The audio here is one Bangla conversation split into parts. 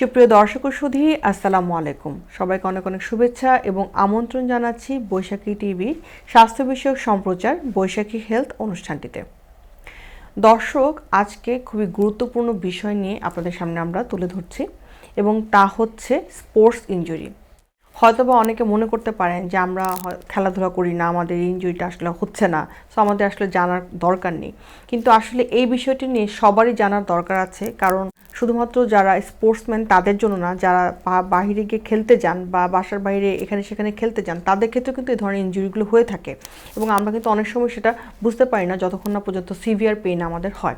সুপ্রিয় দর্শক ও সুধী, আসসালামু আলাইকুম। সবাইকে অনেক অনেক শুভেচ্ছা এবং আমন্ত্রণ জানাচ্ছি বৈশাখী টিভির স্বাস্থ্য বিষয়ক সম্প্রচার বৈশাখী হেলথ অনুষ্ঠানটিতে। দর্শক, আজকে খুবই গুরুত্বপূর্ণ বিষয় নিয়ে আপনাদের সামনে আমরা তুলে ধরছি এবং তা হচ্ছে স্পোর্টস ইনজুরি। হয়তোবা অনেকে মনে করতে পারেন যে আমরা খেলাধুলা করি না, আমাদের ইনজুরিটা আসলে হচ্ছে না, সো আমাদের আসলে জানার দরকার নেই। কিন্তু আসলে এই বিষয়টি নিয়ে সবারই জানার দরকার আছে, কারণ শুধুমাত্র যারা স্পোর্টসম্যান তাদের জন্য না, যারা বা- বাইরে গিয়ে খেলতে যান বা বাসার বাইরে এখানে সেখানে খেলতে যান, তাদের ক্ষেত্রেও কিন্তু এই ধরনের ইঞ্জুরিগুলো হয়ে থাকে। এবং আমরা কিন্তু অনেক সময় সেটা বুঝতে পারি না যতক্ষণ না পর্যন্ত সিভিয়ার পেইন আমাদের হয়।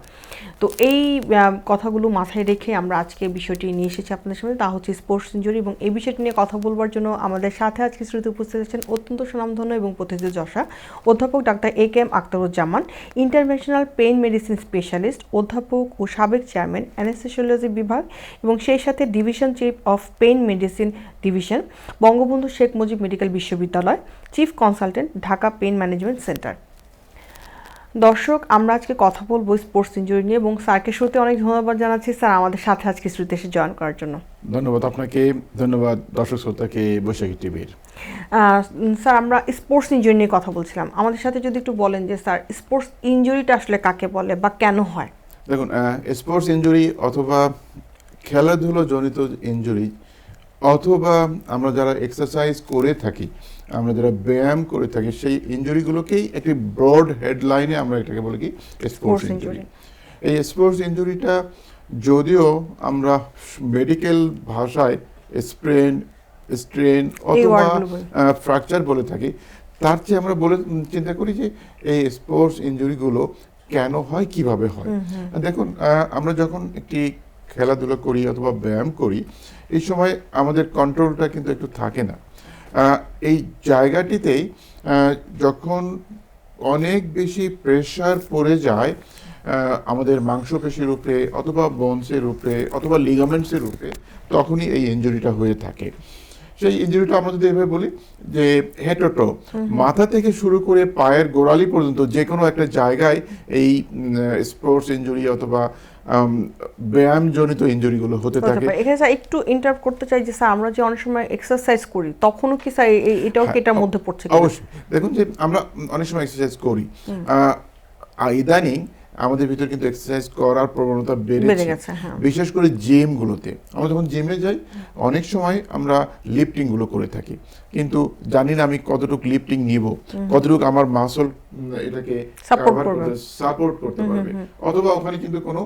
তো এই কথাগুলো মাথায় রেখে আমরা আজকে বিষয়টি নিয়ে এসেছি আপনাদের সামনে, তা হচ্ছে স্পোর্টস ইঞ্জুরি এবং এই বিষয়টি নিয়ে কথা বলবার জন্য আমাদের সাথে আজকে শ্রুতি উপস্থিত আছেন অত্যন্ত সুনামধন্য এবং প্রতিষ্ঠিত যশা, অধ্যাপক doctor A K M Akhtaruzzaman international pain medicine specialist অধ্যাপক ও সাবেক চেয়ারম্যান অ্যানেস্থেসিওলজি বিভাগ এবং সেই সাথে division chief of pain medicine division Bangabandhu Sheikh Mujib medical বিশ্ববিদ্যালয় chief consultant Dhaka pain management centre দর্শক আমরা আজকে কথা বলব স্পোর্টস ইনজুরি নিয়ে এবং স্যারকে শুরুতে অনেক ধন্যবাদ জানাচ্ছি। স্যার আমাদের সাথে আজকে শ্রুতি এসে জয়েন করার জন্য। ধন্যবাদ আপনাকে। ধন্যবাদ দর্শক শ্রোতাকে বৈশাখী টিভির। স্যার আমরা স্পোর্টস ইনজুরি নিয়ে কথা বলছিলাম। আমাদের সাথে যদি একটু বলেন যে স্যার স্পোর্টস ইঞ্জুরিটা আসলে কাকে বলে বা কেন হয়? দেখুন স্পোর্টস ইনজুরি অথবা খেলাধুলো জনিত ইনজুরি অথবা আমরা যারা এক্সারসাইজ করে থাকি আমরা যারা ব্যায়াম করে থাকি সেই ইনজুরিগুলোকেই একটি ব্রড হেডলাইনে আমরা এটাকে বলি কি? স্পোর্টস ইঞ্জুরি এই স্পোর্টস ইনজুরিটা যদিও আমরা মেডিকেল ভাষায় স্প্রেন স্ট্রেন অথবা ফ্র্যাকচার বলে। থাকি তার চেয়ে আমরা বলে চিন্তা করি যে এই স্পোর্টস ইনজুরিগুলো কেন হয় কীভাবে হয়? দেখুন আমরা যখন একটি খেলাধুলা করি অথবা ব্যায়াম করি এই সময় আমাদের কন্ট্রোলটা কিন্তু একটু থাকে না। এই জায়গাটিতেই যখন অনেক বেশি প্রেশার পড়ে যায় আমাদের মাংসপেশির উপরে অথবা বোনসের উপরে অথবা লিগামেন্টসের উপরে তখনই এই ইঞ্জুরিটা হয়ে থাকে। সেই ইনজুরিটা আমরা যদি এভাবে বলি যে হেটোটো মাথা থেকে শুরু করে পায়ের গোড়ালি পর্যন্ত যে কোনো একটা জায়গায় এই স্পোর্টস ইনজুরি অথবা ব্যায়ামজনিত ইনজুরিগুলো হতে হতে থাকে। এখানে স্যার একটু ইন্টারাপ্ট করতে চাই যে স্যার আমরা যে অনেক সময় এক্সারসাইজ করি তখনও কি স্যার এটাও কি এটার মধ্যে পড়ছে অবশ্যই। দেখুন যে আমরা অনেক সময় এক্সারসাইজ করি। ইদানিং আমাদের ভিতর কিন্তু এক্সারসাইজ করার প্রবণতা বেড়ে বেড়েছে হ্যাঁ। বিশেষ করে জিমগুলোতে আমরা যখন জিমে যাই অনেক সময় আমরা লিফটিংগুলো করে থাকি। কিন্তু জানি না আমি কতটুকু লিফটিং নিব কতটুকু আমার মাসল এটাকে। সাপোর্ট করতে পারবে। অথবা ওখানে কিন্তু কোনো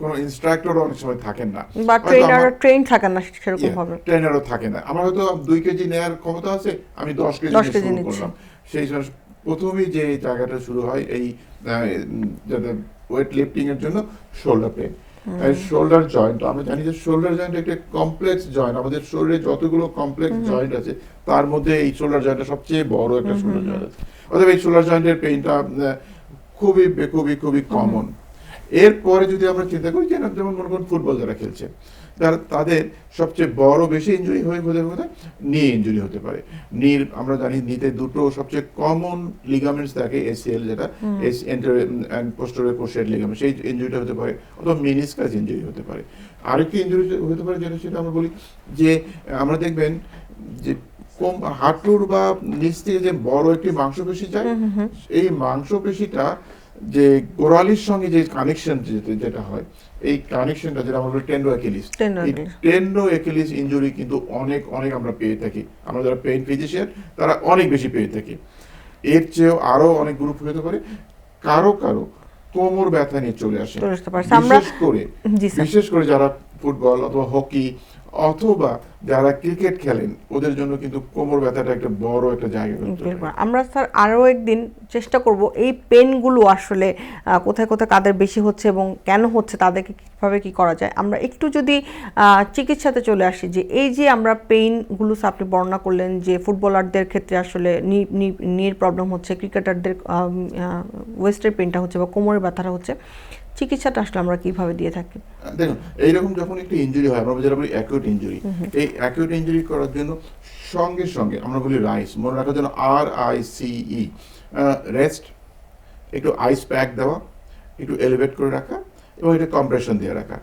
কোনো ইনস্ট্রাক্টর অনেক সময় থাকেন না। বা ট্রেনার ট্রেন থাকে না সেরকম ভাবে। ট্রেনারও থাকে না। আমার হয়তো দুই কেজি নেয়ার ক্ষমতা আছে আমি দশ কেজি 10 নিয়ে কেজি শুরু করলাম। সেই সময় প্রথমেই যে এই জায়গাটা শুরু হয় এই ওয়েট লিফটিং এর জন্য শোল্ডার পেন শোল্ডার জয়েন্ট আমরা জানি যে শোল্ডার জয়েন্ট একটা কমপ্লেক্স জয়েন্ট আমাদের শরীরে যতগুলো কমপ্লেক্স জয়েন্ট আছে তার মধ্যে এই শোল্ডার জয়েন্টটা সবচেয়ে বড় একটা শোল্ডার জয়েন্ট আছে। অথবা এই শোল্ডার জয়েন্টের পেইনটা খুবই খুবই খুবই কমন এরপরে যদি আমরা চিন্তা করি যে যেমন মনে করুন ফুটবল যারা খেলছে তারা তাদের সবচেয়ে বড় বেশি ইনজুরি হয়ে হতে হতে নি ইনজুরি হতে পারে। নির আমরা জানি নিতে দুটো সবচেয়ে কমন লিগামেন্টস থাকে এসিএল যেটা এস এন্টার পোস্টারে কোশের লিগামেন্ট সেই ইনজুরিটা হতে পারে অথবা মিনিসকাস ইনজুরি হতে পারে। আরেকটি ইঞ্জুরি হতে পারে যেটা সেটা আমরা বলি যে আমরা দেখবেন যে কম হাঁটুর বা নিচ থেকে যে বড় একটি মাংসপেশি যায় এই মাংসপেশিটা যে গোড়ালির সঙ্গে যে কানেকশন যেটা হয় এই কানেকশনটা যেটা আমরা tendo Achilles. Tendo Achilles injury কিন্তু অনেক অনেক আমরা পেয়ে থাকি। আমরা যারা পেইন ফিজিশিয়ান তারা অনেক বেশি পেয়ে থাকি। এর চেয়েও আরও অনেক গ্রুপ হতে পারে। কারও কারও কোমর ব্যথা নিয়ে চলে আসে। বিশেষ করে বিশেষ করে যারা ফুটবল অথবা হকি অথবা যারা ক্রিকেট খেলেন, ওদের জন্য কিন্তু কোমর ব্যথাটা একটা বড় একটা জায়গা। আমরা স্যার আরও একদিন চেষ্টা করব এই পেনগুলো আসলে কোথায় কোথায় কাদের বেশি হচ্ছে এবং কেন হচ্ছে, তাদেরকে কীভাবে কি করা যায় আমরা একটু যদি চিকিৎসাতে চলে আসি যে এই যে আমরা পেইনগুলো আপনি বর্ণনা করলেন যে ফুটবলারদের ক্ষেত্রে আসলে নির প্রবলেম হচ্ছে, ক্রিকেটারদের ওয়েস্টের পেনটা হচ্ছে বা কোমরের ব্যথাটা হচ্ছে চিকিৎসাটা আসলে আমরা কীভাবে দিয়ে থাকি? দেখুন এইরকম যখন একটি ইনজুরি হয় আমরা যেটা বলি অ্যাকিউট ইনজুরি এই অ্যাকিউট ইনজুরি করার জন্য সঙ্গে সঙ্গে আমরা বলি রাইস মনে রাখার জন্য আর আই সিই রেস্ট একটু আইস প্যাক দেওয়া একটু এলিভেট করে রাখা এবং এটা কম্প্রেশন দিয়ে রাখা।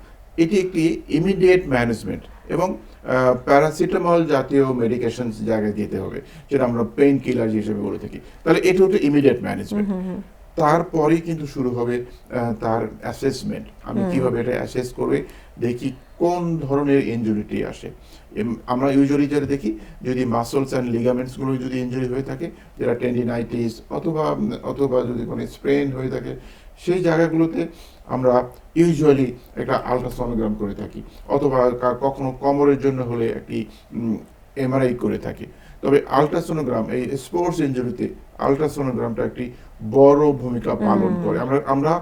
এটি একটি ইমিডিয়েট ম্যানেজমেন্ট এবং প্যারাসিটামল জাতীয় মেডিকেশন জায়গায় দিতে হবে যেটা আমরা পেইন কিলার হিসেবে বলে থাকি। তাহলে এটা হচ্ছে ইমিডিয়েট ম্যানেজমেন্ট তারপরেই কিন্তু শুরু হবে তার অ্যাসেসমেন্ট আমি কীভাবে এটা অ্যাসেস করে দেখি কোন ধরনের ইনজুরিটি আসে। আমরা ইউজুয়ালি যেটা দেখি যদি মাসলস অ্যান্ড লিগামেন্টসগুলো যদি ইঞ্জুরি হয়ে থাকে যেটা টেন্ডিনাইটিস অথবা অথবা যদি কোনো স্প্রেন হয়ে থাকে সেই জায়গাগুলোতে আমরা ইউজুয়ালি একটা আলট্রাসোনোগ্রাম করে থাকি। অথবা কখনো কোমরের জন্য হলে একটি এমআরআই করে থাকি। তবে আলট্রাসোনোগ্রাম এই স্পোর্টস ইনজুরিতে আলট্রাসোনোগ্রামটা একটি বড় ভূমিকা পালন করে। আমরা আমরা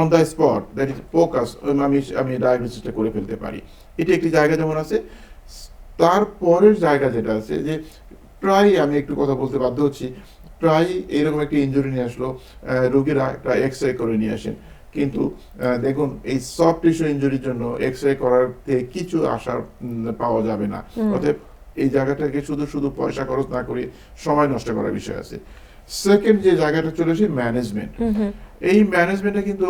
on the spot that is focus আমি আমি ডায়াগনোসিসটা করে ফেলতে পারি। এটি একটি জায়গা যেমন আছে তারপরের জায়গা যেটা আছে যে প্রায় আমি একটু কথা বলতে বাধ্য হচ্ছি প্রায় এরকম একটি ইনজুরি নিয়ে আসলো রোগীরা একটা এক্স রে করে নিয়ে আসেন। কিন্তু দেখুন এই সফট টিস্যু ইনজুরির জন্য এক্স রে করার কিছু আশা পাওয়া যাবে না। অতএব এই জায়গাটাকে শুধু শুধু পয়সা খরচ না করে সময় নষ্ট করার বিষয় আছে। সেকেন্ড যে জায়গাটা চলে আসে ম্যানেজমেন্ট এই ম্যানেজমেন্টে কিন্তু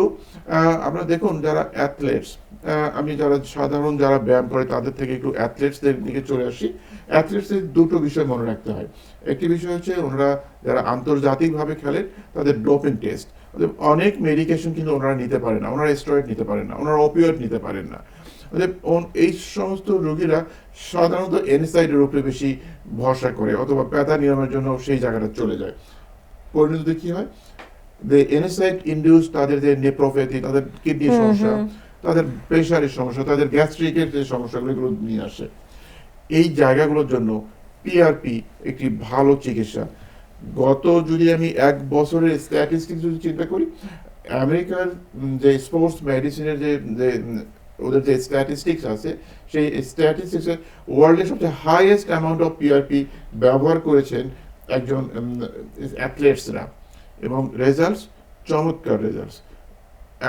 আপনারা দেখুন যারা অ্যাথলেটস আমি যারা সাধারণ যারা ব্যায়াম করে তাদের থেকে একটু অ্যাথলেটসদের দিকে চলে আসি। অ্যাথলেটসদের দুটো বিষয় মনে রাখতে হয়। একটি বিষয় হচ্ছে ওনারা যারা আন্তর্জাতিকভাবে খেলেন তাদের ডোপিং টেস্ট অনেক মেডিকেশন কিন্তু ওনারা নিতে পারে না ওনারা স্টেরয়েড নিতে পারেন না ওনারা অপিওয়েড নিতে পারেন না। এই সমস্ত রোগীরা সাধারণত এনসাইডের উপরে বেশি ভরসা করে অথবা ব্যথা নিরাময়ের জন্য সেই জায়গাটা চলে যায়। পরিণতিতে কি হয়? যে এনএসআইড ইন্ডিউস তাদের যে নেপ্রোপ্যাথি তাদের কিডনির সমস্যা তাদের প্রেশারের সমস্যা তাদের গ্যাস্ট্রিকের যে সমস্যাগুলো এগুলো নিয়ে আসে। এই জায়গাগুলোর জন্য পিআরপি একটি ভালো চিকিৎসা। গত যদি আমি এক বছরের স্ট্যাটিস্টিক্স যদি চিন্তা করি আমেরিকার যে স্পোর্টস মেডিসিনের যে ওদের যে স্ট্যাটিস্টিক্স আছে, সেই স্ট্যাটিস্টিক্সে ওয়ার্ল্ডের সবচেয়ে হাইয়েস্ট অ্যামাউন্ট অফ পিআরপি ব্যবহার করেছেন একজন অ্যাথলেটসরা এবং রেজাল্টস চমৎকার রেজাল্টস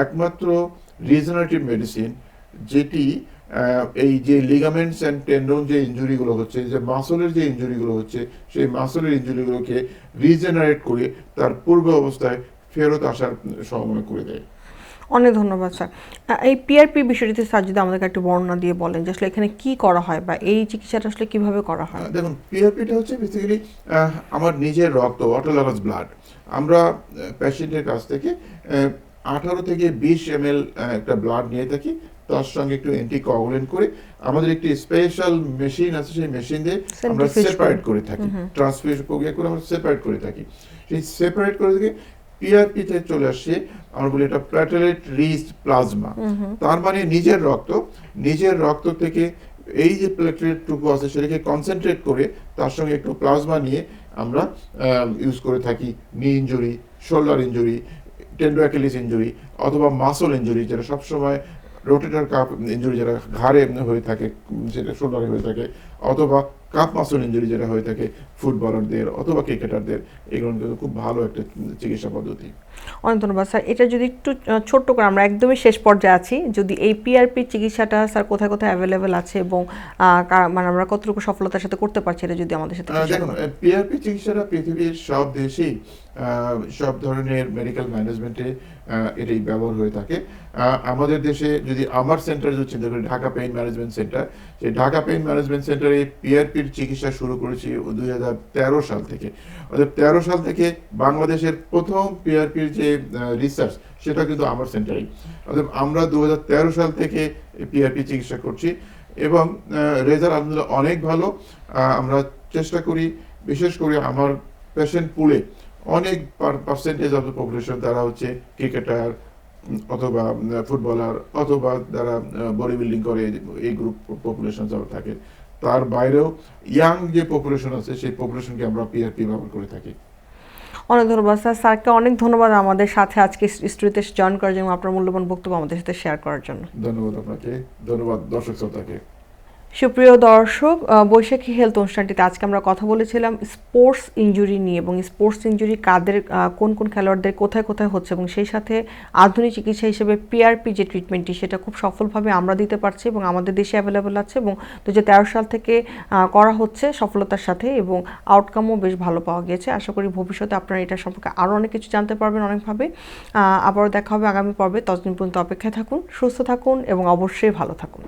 একমাত্র রিজনারেটিভ মেডিসিন যেটি এই যে লিগামেন্টস অ্যান্ড টেন্ডন যে ইঞ্জুরিগুলো হচ্ছে, যে মাসলের যে ইঞ্জুরিগুলো হচ্ছে, সেই মাসলের ইঞ্জুরিগুলোকে রিজেনারেট করে তার পূর্ব অবস্থায় ফেরত আসার সম্ভাবনা করে দেয়। অনেক ধন্যবাদ স্যার। এই পিআরপি বিষয়টিতে স্যার যদি আমাদেরকে একটু বর্ণনা দিয়ে বলেন যে আসলে এখানে কি করা হয় বা এই চিকিৎসাটা আসলে কীভাবে করা হয়? দেখুন পিআরপিটা হচ্ছে বেসিক্যালি আমার নিজের রক্ত অটোলাগাস ব্লাড আমরা পেশেন্টের কাছ থেকে আঠারো থেকে বিশ এম একটা ব্লাড নিয়ে থাকি। তার সঙ্গে একটু অ্যান্টিকোয়াগুলেন্ট করে। আমাদের একটি স্পেশাল মেশিন আছে সেই মেশিন দিয়ে আমরা সেপারেট করে। করে থাকি। ট্রান্সফিউজ প্রক্রিয়া করে আমরা সেপারেট করে থাকি। সেই সেপারেট করে থেকে পিআরপিতে চলে আসছে আমরা বলি এটা প্ল্যাটেলেট রিচ প্লাজমা তার মানে নিজের রক্ত নিজের রক্ত থেকে এই যে প্লেটলেটটুকু আছে সেটাকে কনসেন্ট্রেট করে তার সঙ্গে একটু প্লাজমা নিয়ে আমরা ইউজ করে থাকি। Knee injury shoulder injury tendo Achilles injury অথবা মাসল ইঞ্জুরি যেটা সবসময় রোটেটার কাপ ইঞ্জুরি যেটা ঘাড়ে হয়ে থাকে যেটা শোল্ডারে হয়ে থাকে। অথবা কাপ মাসল ইঞ্জুরি যেটা হয়ে থাকে ফুটবলারদের অথবা ক্রিকেটারদের এগুলো কিন্তু খুব ভালো একটা চিকিৎসা পদ্ধতি। অনেক ধন্যবাদ স্যার। এটা যদি একটু ছোট্ট করে আমরা একদমই শেষ পর্যায়ে আছি। যদি এই পিআরপি চিকিৎসাটা স্যার কোথায় কোথায় অ্যাভেলেবেল আছে এবং মানে আমরা কতটুকু সফলতার সাথে করতে পারছি এটা যদি আমাদের সাথে পিআরপি চিকিৎসাটা পৃথিবীর সব দেশেই সব ধরনের মেডিকেল ম্যানেজমেন্টে এটাই ব্যবহার হয়ে থাকে। আমাদের দেশে যদি আমার সেন্টার যদি চিন্তা করি ঢাকা পেইন ম্যানেজমেন্ট সেন্টার সেই ঢাকা পেইন ম্যানেজমেন্ট সেন্টারে পিআরপির চিকিৎসা শুরু করেছি দুই হাজার তেরো সাল থেকে। অর্থাৎ তেরো সাল থেকে বাংলাদেশের প্রথম পিআরপির যে রিসার্চ সেটা কিন্তু আমার সেন্টারেই। অর্থাৎ আমরা দু হাজার তেরো সাল থেকে পিআরপি চিকিৎসা করছি এবং রেজাল্ট আলহামদুলিল্লাহ অনেক ভালো। আমরা চেষ্টা করি, বিশেষ করে আমার পেশেন্ট পুলে অনেক পার্সেন্টেজ অফ দ্য পপুলেশন তারা হচ্ছে ক্রিকেটার অথবা ফুটবলার অথবা যারা বডি বিল্ডিং করে এই গ্রুপ পপুলেশন যারা থাকে তার বাইরেও ইয়াং যে পপুলেশন আছে সেই পপুলেশনকে আমরা পিআরপি ব্যবহার করে থাকি। অনেক ধন্যবাদ স্যার। স্যারকে অনেক ধন্যবাদ আমাদের সাথে আজকে স্টুডিওতে জয়েন করার জন্য আপনার মূল্যবান বক্তব্য আমাদের সাথে শেয়ার করার জন্য। ধন্যবাদ আপনাকে। ধন্যবাদ দর্শক শ্রোতাকে। সুপ্রিয় দর্শক বৈশাখী হেলথ অনুষ্ঠানটিতে আজকে আমরা কথা বলেছিলাম স্পোর্টস ইঞ্জুরি নিয়ে এবং স্পোর্টস ইঞ্জুরি কাদের কোন কোন খেলোয়াড়দের কোথায় কোথায় হচ্ছে এবং সেই সাথে আধুনিক চিকিৎসা হিসেবে পিআরপি যে ট্রিটমেন্টটি সেটা খুব সফলভাবে আমরা দিতে পারছি এবং আমাদের দেশে অ্যাভেলেবেল আছে এবং দু হাজার তেরো সাল থেকে করা হচ্ছে সফলতার সাথে এবং আউটকামও বেশ ভালো পাওয়া গিয়েছে। আশা করি ভবিষ্যতে আপনারা এটা সম্পর্কে আরও অনেক কিছু জানতে পারবেন অনেকভাবে। আবারও দেখা হবে আগামী পর্বে। ততদিন পর্যন্ত অপেক্ষায় থাকুন, সুস্থ থাকুন এবং অবশ্যই ভালো থাকুন।